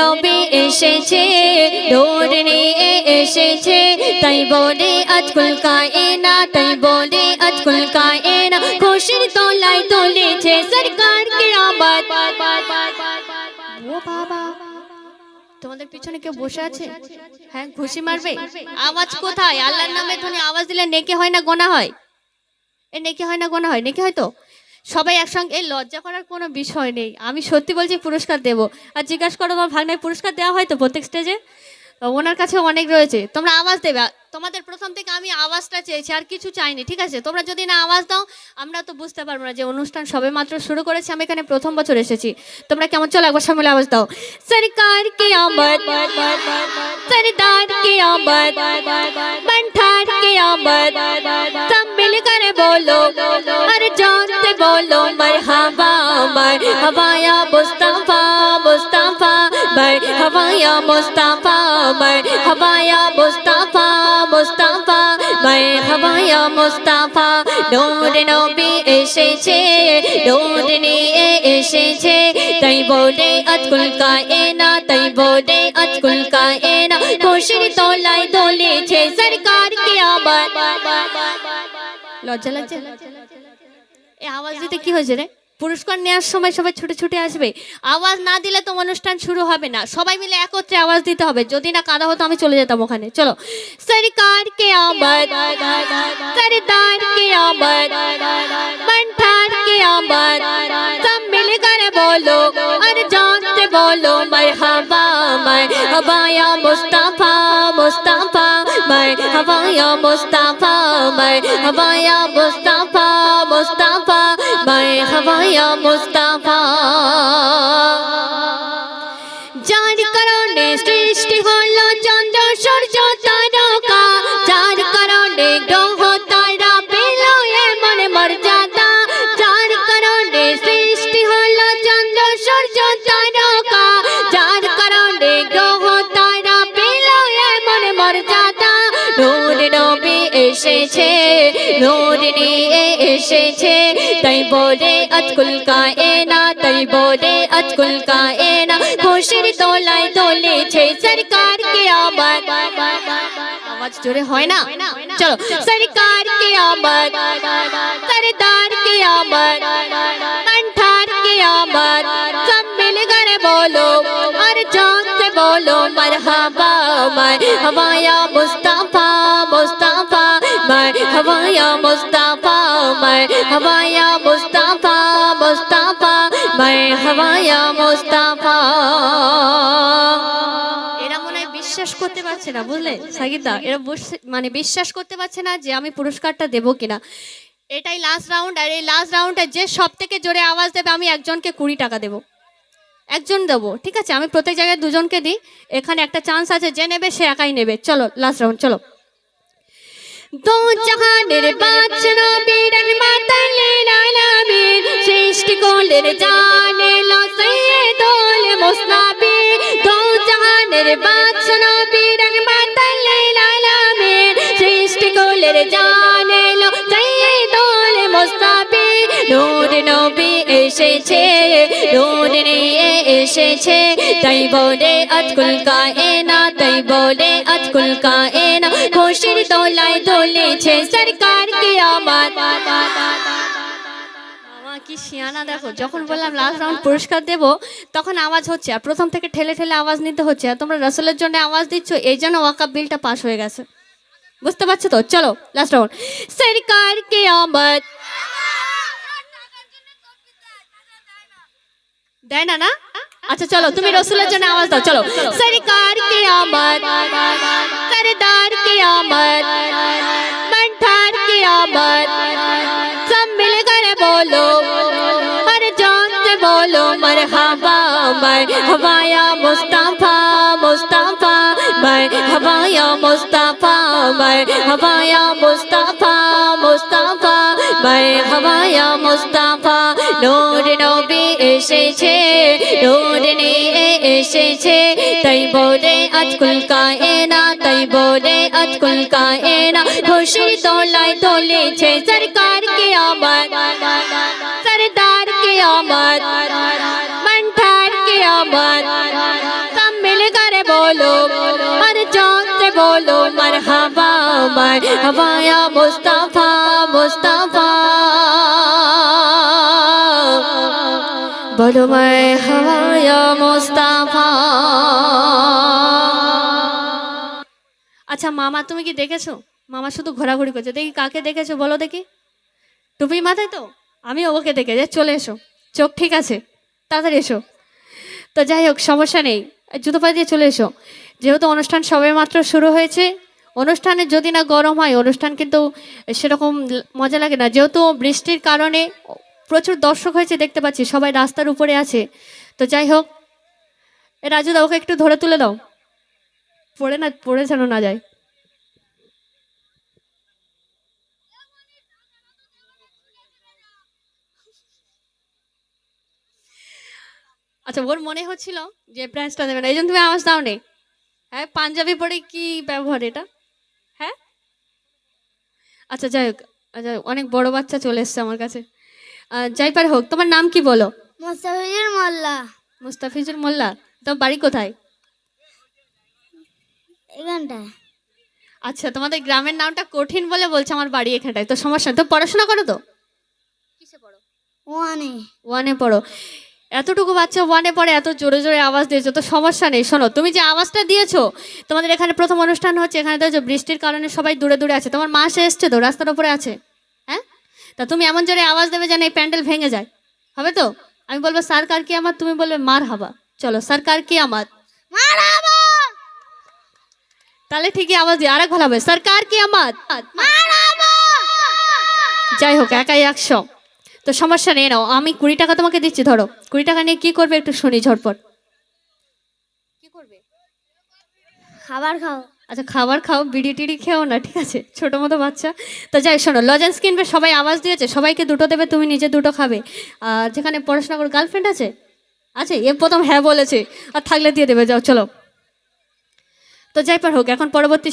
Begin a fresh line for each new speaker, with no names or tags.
নবী এসেছে নিয়ে এসেছে। তাই বলে আজকুল কায়না তাই বলে আজকুল কায়না খুশির তোলায় তুলেছে সরকার কে আবাদ। ও বাবা তোমাদের পিছনে কেউ বসে আছে? হ্যাঁ খুশি মারবে? আওয়াজ কোথায়? আল্লাহর নামে ধ্বনি আওয়াজ দিলে নেকে হয় না গোনা হয়? এ নেকে হয় না গোনা হয়? নেকে হয় তো? সবাই একসঙ্গে, এই লজ্জা করার কোনো বিষয় নেই। আমি সত্যি বলছি পুরস্কার দেব। আর জিজ্ঞাসা করো, তোমার ভাগনায় পুরস্কার দেওয়া হয় তো প্রত্যেক স্টেজে ওনার কাছে অনেক রয়েছে। তোমরা আওয়াজ দেবে। তোমাদের প্রথম থেকে আমি আওয়াজটা চেয়েছি, আর কিছু চাইনি, ঠিক আছে? তোমরা যদি না আওয়াজ দাও, আমরা তো বুঝতে পারব না যে অনুষ্ঠান সবে মাত্র শুরু করেছি। আমি এখানে প্রথম বছর এসেছি। তোমরা কেমন? চলো একবার সামনে আওয়াজ দাও। সরকার কে সরদার কে কে করে বলো मरहबाया मुस्तफा मुस्तफा मरहबाया मुस्तफा मरहबाया मुस्तफा मुस्तफा मरहबाया मुस्तफा নূর নবী এসেছে নূর নিয়ে এসেছে তাই বলে আজকুল কায়না তাই বলে আজকুল কায়না খুশির তোলায় দোলেছে সরকার কে আবার লজ্জা লাগছে এই আওয়াজ দিতে কি হয়েছে রে পুরস্কার নেওয়ার সময় সবাই ছুটে ছুটে আসবে। আওয়াজ না দিলে তো অনুষ্ঠান শুরু হবে না। সবাই মিলে একত্রে আওয়াজ দিতে হবে। যদি না কাদা হতো আমি চলে যেতাম ওখানে। চলো। সরকার কে সরদার কে বলো বলো মুস্তাফা মুস্তাফা আমার হবায় মুস্তাফা আমার হবায় মুস্তাফা মুস্তাফা মায় হবায় মুস্তাফা এসেছে, নূর নিয়ে এসেছে। তাই বলে আজকুল কায়না তাই বলে আজকুল কায়না খুশির তোলায় তোলেছে সরকার কে আবার। আওয়াজ জোরে হয় না? চলো। সরকার কে আবার সরদার কে আবার কণ্ঠার কে আবার। সব মিল করে বলো, আর জান বলো, মারহাবা মার হওয়া মুস্ত मरहबाया मुस्तफा मरहबाया मुस्तफा मुस्तफा मरहबाया मुस्तफा এরা মনে হয় বিশ্বাস করতে পারছে না বুঝলে সাগিতা এরা বুঝছে- মানে বিশ্বাস করতে পারছে না যে আমি পুরস্কারটা দেবো কিনা এটাই লাস্ট রাউন্ড আর এই লাস্ট রাউন্ডে যে সব থেকে জোরে আওয়াজ দেবে আমি একজনকে কুড়ি টাকা দেবো একজন দেবো ঠিক আছে আমি প্রত্যেক জায়গায় দুজনকে দিই এখানে একটা চান্স আছে যে নেবে সে একাই নেবে চলো লাস্ট রাউন্ড চলো দো জাহানের বাদশা বীরের মাতালের আলামিন সৃষ্টি কোলের জানে লো সৈয়দুল মুসনাবি দো জাহানের বাদশা বীরের মাতালের আলামিন সৃষ্টি কোলের জানে লো সৈয়দুল মুসনাবি নূর নবী এসেছে নিয়ে এসেছে। তাই বলে আজকুল কায়না তাই বলে আজকুল কায়না খুশির তোলায় দোলেছে সরকার কে আমার কি শিয়ানা দেখো, যখন বললাম লাস্ট রাউন্ড পুরস্কার দেব, তখন আওয়াজ হচ্ছে, আর প্রথম থেকে ঠেলে ঠেলে আওয়াজ নিতে হচ্ছে, আর তোমরা রসলের জন্য আওয়াজ দিচ্ছ, এই জন্য ওয়াকাপ বিলটা পাস হয়ে গেছে। বুঝতে পারছ তো? চলো লাস্ট রাউন্ড সরকার কে আমদ দেয় না না? আচ্ছা, আচ্ছা চলো তুমি রসুলের জন্য আওয়াজ দাও চলো সরকার কে আমদ সরদার কে আমদ মন্ঠার কে আমদ সব মিল করে বলো আর জান সে বলো মারহাবা মাই হবায়া মুস্তাফা মুস্তাফা মাই হবায়া মুস্তাফা মাই হবায়া মুস্তাফা মুস্তাফা মাই হবায়া মুস্তাফা নো এসেছে নূর নিয়ে এসেছে, তাই বলে আজকুল কায়না তাই বলে আজকুল কায়না খুশি তোলায় তোলেছে সরকার কে আমার সরদার কে আমার মন্ঠার কে আমার সব মিল করে বলো আর জোর বলো মার হাবা মার হাবায়া মুস্তাফা মুস্তাফা মুস্তাফা। আচ্ছা মামা, তুমি কি দেখেছ? মামা শুধু ঘোরাঘুরি করছে। দেখি কাকে দেখেছ, বলো দেখি। টুপি মাথায় তো? আমি ওকে দেখে যে চলে এসো। চোখ ঠিক আছে? তাড়াতাড়ি এসো। তো যাই হোক, সমস্যা নেই। জুতো পা দিয়ে চলে এসো। যেহেতু অনুষ্ঠান সবে মাত্র শুরু হয়েছে, অনুষ্ঠানে যদি না গরম হয়, অনুষ্ঠান কিন্তু সেরকম মজা লাগে না। যেহেতু বৃষ্টির কারণে প্রচুর দর্শক হয়েছে, দেখতে পাচ্ছি, সবাই রাস্তার উপরে আছে। তো যাই হোক, এ রাজুদা, ওকে একটু ধরে তুলে দাও। পড়ে না, পড়ে যেন না যায়। আচ্ছা ওর মনে হচ্ছিল যে প্রাইজটা দেবে না। এই জন্য তুমি আওয়াজ দাও নে হ্যাঁ পাঞ্জাবি পরে কি ব্যবহার এটা? হ্যাঁ? আচ্ছা যাই হোক আচ্ছা অনেক বড় বাচ্চা চলে এসছে আমার কাছে। যাই পার হোক তোমার নাম কি বলো?
মোস্তাফিজুর মোল্লা।
মুস্তাফিজুর মোল্লা তোমার বাড়ি কোথায়?
এখানটায়
আচ্ছা তোমাদের গ্রামের নামটা কঠিন বলে বলছে আমার বাড়ি এখানটায় তো সমস্যা তো পড়াশোনা করো তো? কিসে পড়ো?
ওয়ানে।
ওয়ানে পড়ো। এতটুকু বাচ্চা ওয়ানে পড়ে এত জোরে জোরে আওয়াজ দিয়েছ তো সমস্যা নেই। শোনো তুমি যে আওয়াজটা দিয়েছ তোমাদের এখানে প্রথম অনুষ্ঠান হচ্ছে এখানে দেখছ বৃষ্টির কারণে সবাই দূরে দূরে আছে। তোমার মা এসছে তো রাস্তার উপরে আছে? তা তুমি এমন জোরে আওয়াজ দেবে যেন এই প্যান্ডেল ভেঙে যায়। হবে তো? আমি বলব সরকার কি আমার তুমি বলবে, মার হাবা। চলো সরকার কি আমার তাহলে ঠিকই আওয়াজ দিয়ে আরেক ভালো হবে সরকার কি আমার যাই হোক, একাই একশো। তো সমস্যা নেই, নাও, আমি কুড়ি টাকা তোমাকে দিচ্ছি, ধরো। কুড়ি টাকা নিয়ে কি করবে একটু শুনি ঝটপট। কি করবে?
খাবার খাও।
আচ্ছা খাবার খাও, বিড়ি টিড়ি খেও না, ঠিক আছে? ছোটো মতো বাচ্চা। তো যাই, শোনো, লজেন্স কিনবে, সবাই আওয়াজ দিয়েছে, সবাইকে দুটো দেবে, তুমি নিজে দুটো খাবে। আর যেখানে পড়াশোনা করে গার্লফ্রেন্ড আছে? আছে? এ প্রথম হ্যাঁ বলেছে, আর থাকলে দিয়ে দেবে, যাও, চলো। তো যাই পার হোক, এখন পরবর্তী